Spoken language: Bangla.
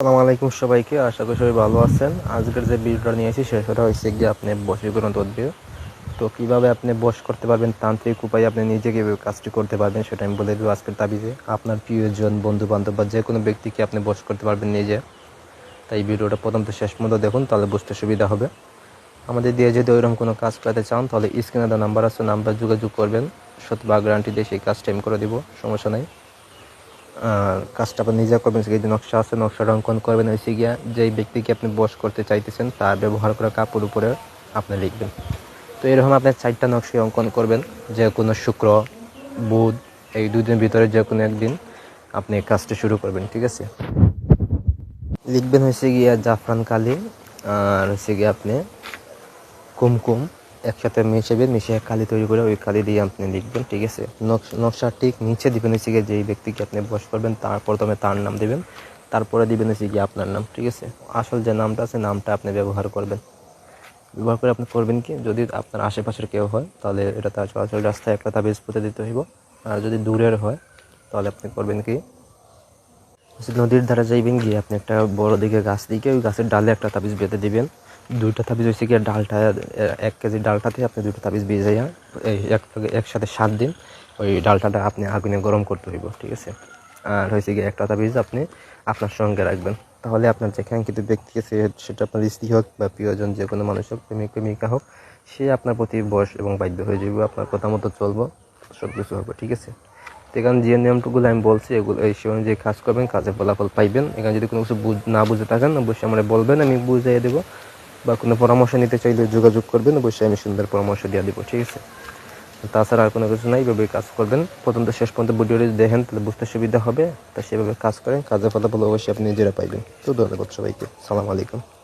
আসসালামু আলাইকুম সবাইকে, আশা করি সবাই ভালো আছেন। আজকের যে ভিডিওটা নিয়েছি সেটা হচ্ছে গিয়ে আপনি বশীকরণ তদবির তো কীভাবে আপনি বশ করতে পারবেন, তান্ত্রিক উপায়ে আপনি নিজে কীভাবে কাজটি করতে পারবেন, সেটা আমি বলে দেবো আজকের তাবিজে। আপনার প্রিয়জন বন্ধু বান্ধব বা যে কোনো ব্যক্তিকে আপনি বশ করতে পারবেন নিজে। তাই ভিডিওটা প্রথম তো শেষ পর্যন্ত দেখুন, তাহলে বুঝতে সুবিধা হবে। আমাদের দিয়ে যদি ওইরকম কোনো কাজ করাতে চান, তাহলে স্ক্রিনে দেওয়া নাম্বার আছে, নাম্বার যোগাযোগ করবেন। শতভাগ গ্যারান্টি দিয়ে সেই কাজটা আমি করে দিব, সমস্যা নেই। কাজটা আপনি নিজে করবেন যে নকশা আছে নকশাটা অঙ্কন করবেন হয়েছে গিয়া যেই ব্যক্তিকে আপনি বস করতে চাইতেছেন তার ব্যবহার করা কাপড় উপরে আপনি লিখবেন। তো এরকম আপনি চারটা নকশা অঙ্কন করবেন, যে কোনো শুক্র, বুধ, এই দুই দিনের ভিতরে যে কোনো একদিন আপনি কাজটা শুরু করবেন, ঠিক আছে? লিখবেন হয়েছে গিয়া জাফরান কালি, আর হচ্ছে গিয়ে আপনি কুমকুম একসাথে মিশাবেন মিশিয়ে কালি তৈরি করে ওই কালি দিয়ে আপনি লিখবেন, ঠিক আছে? নকশ- ঠিক নিচে দিবেন হচ্ছে গিয়ে যেই ব্যক্তিকে আপনি বস করবেন, তার প্রথমে তার নাম দিবেন, তারপরে দিবেন হচ্ছে গিয়ে আপনার নাম, ঠিক আছে? আসল যে নামটা আছে, নামটা আপনি ব্যবহার করবেন। ব্যবহার করে আপনি করবেন কি? যদি আপনার আশেপাশের কেউ হয়, তাহলে এটা তার চলাচল রাস্তায় একটা তাবিজ পুঁতে দিতে হইব। আর যদি দূরের হয়, তাহলে আপনি করবেন কি? নদীর ধারে যাইবেন গিয়ে আপনি একটা বড় দিকে গাছ দিকে, ওই গাছের ডালে একটা তাবিজ বেঁধে দিবেন। দুইটা তাবিজ হয়েছে গিয়ে ডালটা, এক কেজি ডালটাতে আপনি দুইটা তাবিজ বেজে এই এক একসাথে সাত দিন, ওই ডালটাটা আপনি আগুনে গরম করতে হইব, ঠিক আছে? আর হয়েছে গিয়ে একটা তাবিজ আপনি আপনার সঙ্গে রাখবেন। তাহলে আপনার যেখানে কিন্তু ব্যক্তি আছে, সেটা আপনার স্ত্রী হোক বা প্রিয়জন, যে কোনো মানুষ হোক, প্রেমিক, প্রেমিকা হোক, সে আপনার প্রতি বয়স এবং বাধ্য হয়ে যাবে আপনার কথা মতো চলবো সব কিছু হবে ঠিক আছে? এখানে যে নিয়মটুকুলো আমি বলছি, এগুলো এই সে অনুযায়ী কাজ করবেন, কাজের ফলাফল পাইবেন। এখানে যদি কোনো কিছু না বুঝে থাকেন, অবশ্যই আমরা বলবেন, আমি বুঝিয়ে দেবো। বা কোনো পরামর্শ নিতে চাইলে যোগাযোগ করবেন, অবশ্যই আমি সুন্দর পরামর্শ দিয়ে দেবো, ঠিক আছে? তাছাড়া আর কোনো কিছু নাই এভাবে কাজ করবেন। প্রথম তো শেষ পর্যন্ত ভিডিওটি দেখেন, তাহলে বুঝতে সুবিধা হবে। তা সেভাবে কাজ করেন, কাজের ফলাফল অবশ্যই আপনি নিজেরা পাইবেন। তো ধন্যবাদ সবাইকে। সালাম আলাইকুম।